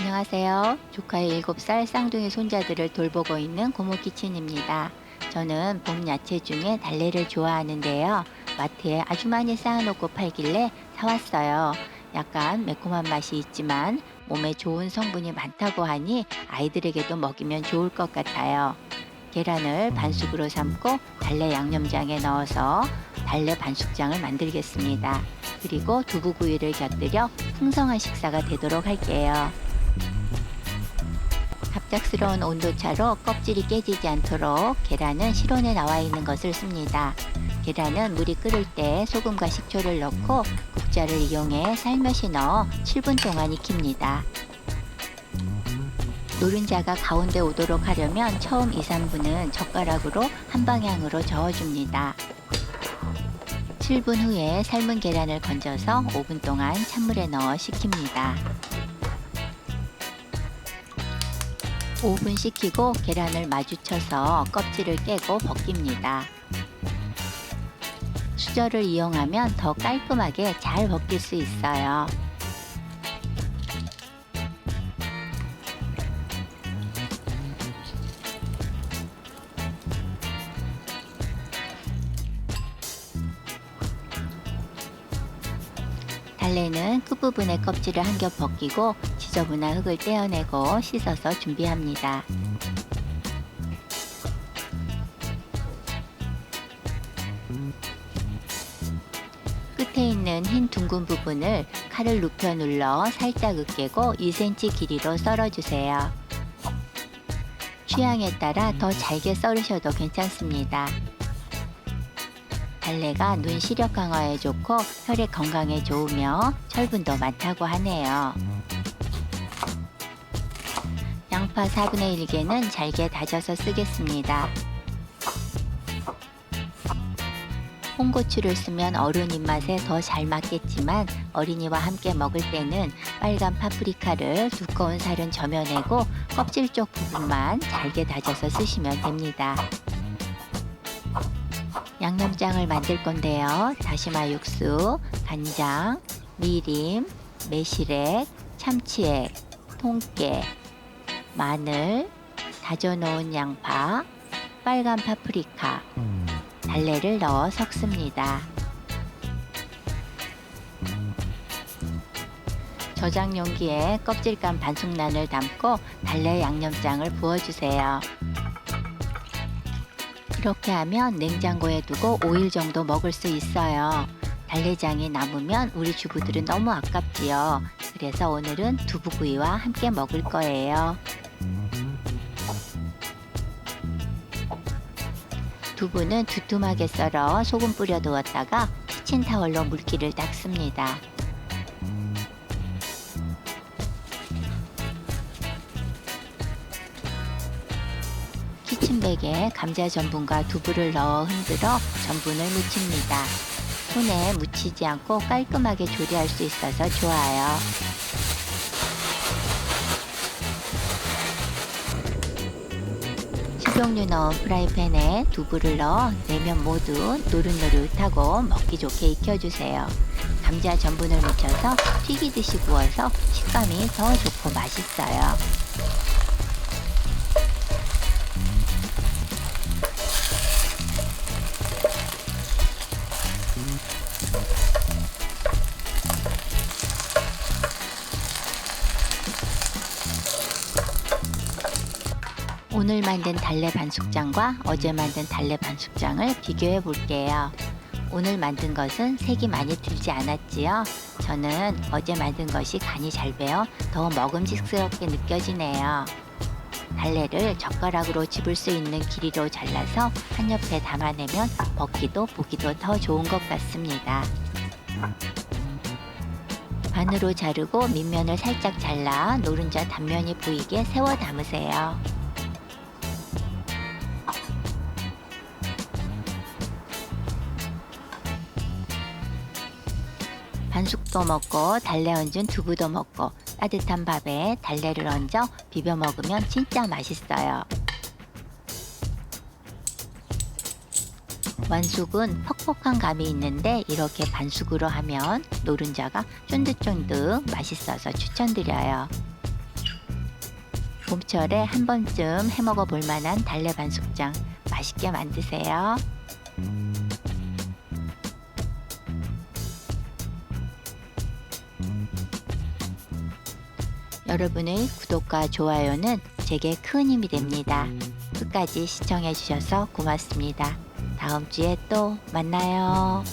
안녕하세요. 조카의 7살 쌍둥이 손자들을 돌보고 있는 고모 키친입니다. 저는 봄 야채 중에 달래를 좋아하는데요. 마트에 아주 많이 쌓아놓고 팔길래 사왔어요. 약간 매콤한 맛이 있지만 몸에 좋은 성분이 많다고 하니 아이들에게도 먹이면 좋을 것 같아요. 계란을 반숙으로 삶고 달래 양념장에 넣어서 달래 반숙장을 만들겠습니다. 그리고 두부구이를 곁들여 풍성한 식사가 되도록 할게요. 갑작스러운 온도차로 껍질이 깨지지 않도록 계란은 실온에 나와 있는 것을 씁니다. 계란은 물이 끓을 때 소금과 식초를 넣고 국자를 이용해 살며시 넣어 7분 동안 익힙니다. 노른자가 가운데 오도록 하려면 처음 2, 3분은 젓가락으로 한 방향으로 저어줍니다. 7분 후에 삶은 계란을 건져서 5분 동안 찬물에 넣어 식힙니다. 5분 식히고 계란을 마주쳐서 껍질을 깨고 벗깁니다. 수저를 이용하면 더 깔끔하게 잘 벗길 수 있어요. 달래는 끝부분의 껍질을 한 겹 벗기고 지저분한 흙을 떼어내고 씻어서 준비합니다. 끝에 있는 흰 둥근 부분을 칼을 눕혀 눌러 살짝 으깨고 2cm 길이로 썰어주세요. 취향에 따라 더 잘게 썰으셔도 괜찮습니다. 달래가 눈 시력 강화에 좋고 혈액 건강에 좋으며 철분도 많다고 하네요. 양파 4분의 1개는 잘게 다져서 쓰겠습니다. 홍고추를 쓰면 어른 입맛에 더 잘 맞겠지만 어린이와 함께 먹을 때는 빨간 파프리카를 두꺼운 살은 점여내고 껍질 쪽 부분만 잘게 다져서 쓰시면 됩니다. 양념장을 만들 건데요. 다시마 육수, 간장, 미림, 매실액, 참치액, 통깨, 마늘, 다져놓은 양파, 빨간 파프리카, 달래를 넣어 섞습니다. 저장 용기에 껍질감 반숙란을 담고 달래 양념장을 부어주세요. 이렇게 하면 냉장고에 두고 5일 정도 먹을 수 있어요. 달래장이 남으면 우리 주부들은 너무 아깝지요. 그래서 오늘은 두부구이와 함께 먹을 거예요. 두부는 두툼하게 썰어 소금 뿌려 두었다가 키친타월로 물기를 닦습니다. 키친백에 감자 전분과 두부를 넣어 흔들어 전분을 묻힙니다. 손에 묻히지 않고 깔끔하게 조리할 수 있어서 좋아요. 식용유 넣은 프라이팬에 두부를 넣어 내면 모두 노릇노릇하고 먹기 좋게 익혀주세요. 감자 전분을 묻혀서 튀기듯이 구워서 식감이 더 좋고 맛있어요. 오늘 만든 달래 반숙장과 어제 만든 달래 반숙장을 비교해 볼게요. 오늘 만든 것은 색이 많이 들지 않았지요. 저는 어제 만든 것이 간이 잘 배어 더 먹음직스럽게 느껴지네요. 달래를 젓가락으로 집을 수 있는 길이로 잘라서 한 옆에 담아내면 먹기도 보기도 더 좋은 것 같습니다. 반으로 자르고 밑면을 살짝 잘라 노른자 단면이 보이게 세워 담으세요. 반숙도 먹고 달래 얹은 두부도 먹고 따뜻한 밥에 달래를 얹어 비벼 먹으면 진짜 맛있어요. 완숙은 퍽퍽한 감이 있는데 이렇게 반숙으로 하면 노른자가 쫀득쫀득 맛있어서 추천드려요. 봄철에 한 번쯤 해 먹어 볼 만한 달래 반숙장 맛있게 만드세요. 여러분의 구독과 좋아요는 제게 큰 힘이 됩니다. 끝까지 시청해 주셔서 고맙습니다. 다음 주에 또 만나요.